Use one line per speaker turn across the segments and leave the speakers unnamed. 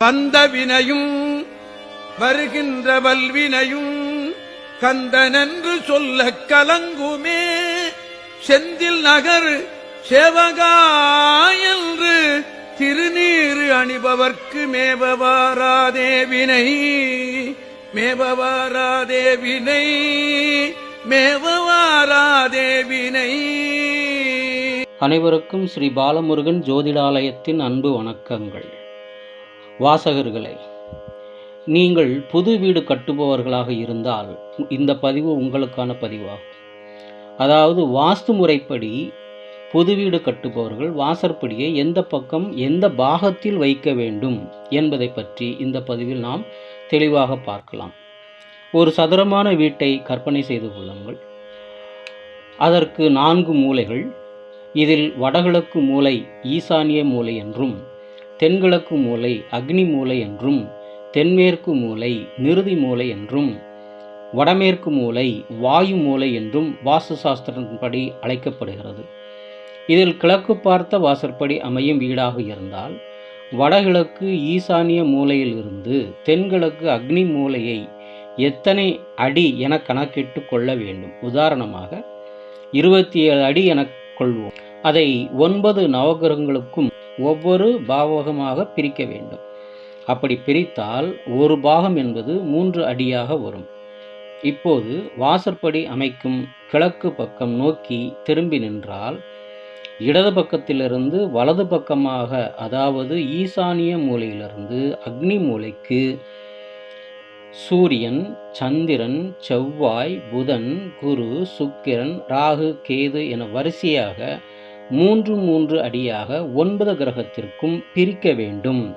வந்த வினையும் வருகின்ற வல்வினையும் கந்தனென்று சொல்லக் கலங்குமே. செந்தில் நகர் சேவகாயன்று திருநீறு அணிபவர்க்கு மேபவாராதேவினை மேபவாராதேவினை மேபவாராதேவினை
அனைவருக்கும் ஸ்ரீ பாலமுருகன் ஜோதிடாலயத்தின் அன்பு வணக்கங்கள். வாசகர்களே நீங்கள் புது வீடு கட்டுபவர்களாக இருந்தால் இந்த பதிவு உங்களுக்கான பதிவாகும். அதாவது வாஸ்து முறைப்படி புது வீடு கட்டுபவர்கள் வாசற்படியை எந்த பக்கம் எந்த பாகத்தில் வைக்க வேண்டும் என்பதை பற்றி இந்த பதிவில் நாம் தெளிவாக பார்க்கலாம். ஒரு சதுரமான வீட்டை கற்பனை செய்து கொள்ளுங்கள். அதற்கு நான்கு மூலைகள் இதில் வடகிழக்கு மூலை ஈசானிய மூலை என்றும் தென்கிழக்கு மூலை அக்னி மூலை என்றும் தென்மேற்கு மூலை நிறுதி மூலை என்றும் வடமேற்கு மூலை வாயு மூலை என்றும் வாஸ்து சாஸ்திரத்தின்படி அழைக்கப்படுகிறது. இதில் கிழக்கு பார்த்த வாசற்படி அமையும் வீடாக இருந்தால் வடகிழக்கு ஈசானிய மூலையிலிருந்து தென்கிழக்கு அக்னி மூலையை எத்தனை அடி என கணக்கிட்டு கொள்ள வேண்டும். உதாரணமாக இருபத்தி ஏழு அடி எனக் கொள்வோம். அதை ஒன்பது நவகிரகங்களுக்கும் ஒவ்வொரு பாவகமாக பிரிக்க வேண்டும். அப்படி பிரித்தால் ஒரு பாகம் என்பது மூன்று அடியாக வரும். இப்போது வாசற்படி அமைக்கும் கிழக்கு பக்கம் நோக்கி திரும்பி நின்றால் இடது பக்கத்திலிருந்து வலது பக்கமாக அதாவது ஈசானிய மூலையிலிருந்து அக்னி மூலைக்கு சூரியன் சந்திரன் செவ்வாய் புதன் குரு சுக்கிரன் ராகு கேது என வரிசையாக மூன்று மூன்று அடியாக ஒன்பது கிரகத்திற்கும் பிரிக்க வேண்டும்.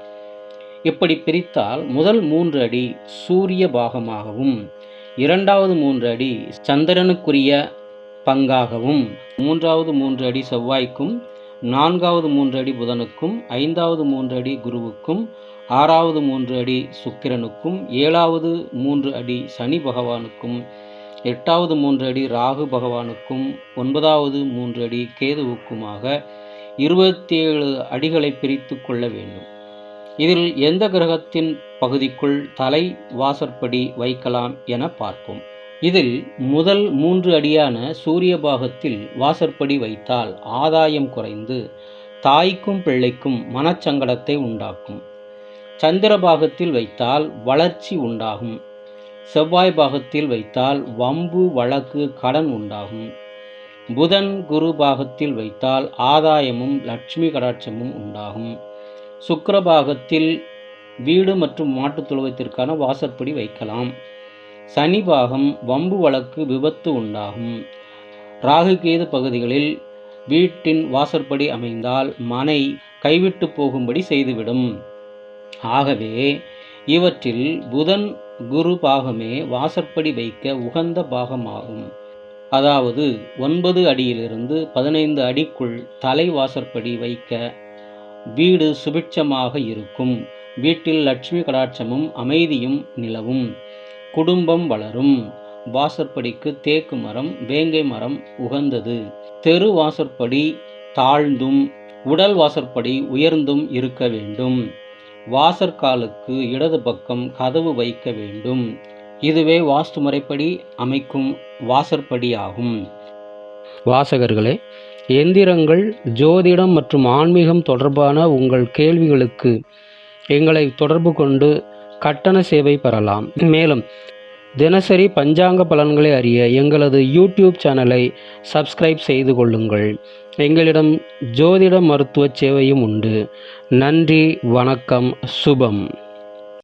இப்படி பிரித்தால் முதல் மூன்று அடி சூரிய பாகமாகவும் இரண்டாவது மூன்று அடி சந்திரனுக்குரிய பங்காகவும் மூன்றாவது மூன்று அடி செவ்வாய்க்கும் நான்காவது மூன்று அடி புதனுக்கும் ஐந்தாவது மூன்று அடி குருவுக்கும் ஆறாவது மூன்று அடி சுக்கிரனுக்கும் ஏழாவது மூன்று அடி சனி பகவானுக்கும் எட்டாவது மூன்று அடி ராகு பகவானுக்கும் ஒன்பதாவது மூன்று அடி கேதுவுக்குமாக இருபத்தேழு அடிகளை பிரித்து கொள்ள வேண்டும். இதில் எந்த கிரகத்தின் பகுதிக்குள் தலை வாசற்படி வைக்கலாம் என பார்ப்போம். இதில் முதல் மூன்று அடியான சூரிய பாகத்தில் வாசற்படி வைத்தால் ஆதாயம் குறைந்து தாய்க்கும் பிள்ளைக்கும் மனச்சங்கடத்தை உண்டாக்கும். சந்திர பாகத்தில் வைத்தால் வளர்ச்சி உண்டாகும். செவ்வாய் பாகத்தில் வைத்தால் வம்பு வழக்கு கடன் உண்டாகும். புதன் குரு பாகத்தில் வைத்தால் ஆதாயமும் லட்சுமி கடாட்சமும் உண்டாகும். சுக்கர பாகத்தில் வீடு மற்றும் மாட்டுத் தொழுவத்திற்கான வாசற்படி வைக்கலாம். சனி பாகம் வம்பு வழக்கு விபத்து உண்டாகும். ராகு கேது பகுதிகளில் வீட்டின் வாசற்படி அமைந்தால் மனை கைவிட்டு போகும்படி செய்துவிடும். ஆகவே இவற்றில் புதன் குரு பாகமே வாசற்படி வைக்க உகந்த பாகமாகும். அதாவது ஒன்பது அடியிலிருந்து பதினைந்து அடிக்குள் தலை வாசற்படி வைக்க வீடு சுபிட்சமாக இருக்கும். வீட்டில் லட்சுமி கடாட்சமும் அமைதியும் நிலவும். குடும்பம் வளரும். வாசற்படிக்கு தேக்கு மரம் வேங்கை மரம் உகந்தது. தெரு வாசற்படி தாழ்ந்தும் உடல் வாசற்படி உயர்ந்தும் இருக்க வேண்டும். வாசற்காலுக்கு இடது பக்கம் கதவு வைக்க வேண்டும். இதுவே வாஸ்து முறைப்படி அமைக்கும் வாசற்படியாகும். வாசகர்களே எந்திரங்கள் ஜோதிடம் மற்றும் ஆன்மீகம் தொடர்பான உங்கள் கேள்விகளுக்கு எங்களை தொடர்பு கொண்டு கட்டண சேவை பெறலாம். மேலும் தினசரி பஞ்சாங்க பலன்களை அறிய எங்களது யூடியூப் சேனலை சப்ஸ்கிரைப் செய்து கொள்ளுங்கள். எங்களிடம் ஜோதிட மருத்துவ சேவையும் உண்டு. நன்றி வணக்கம் சுபம்.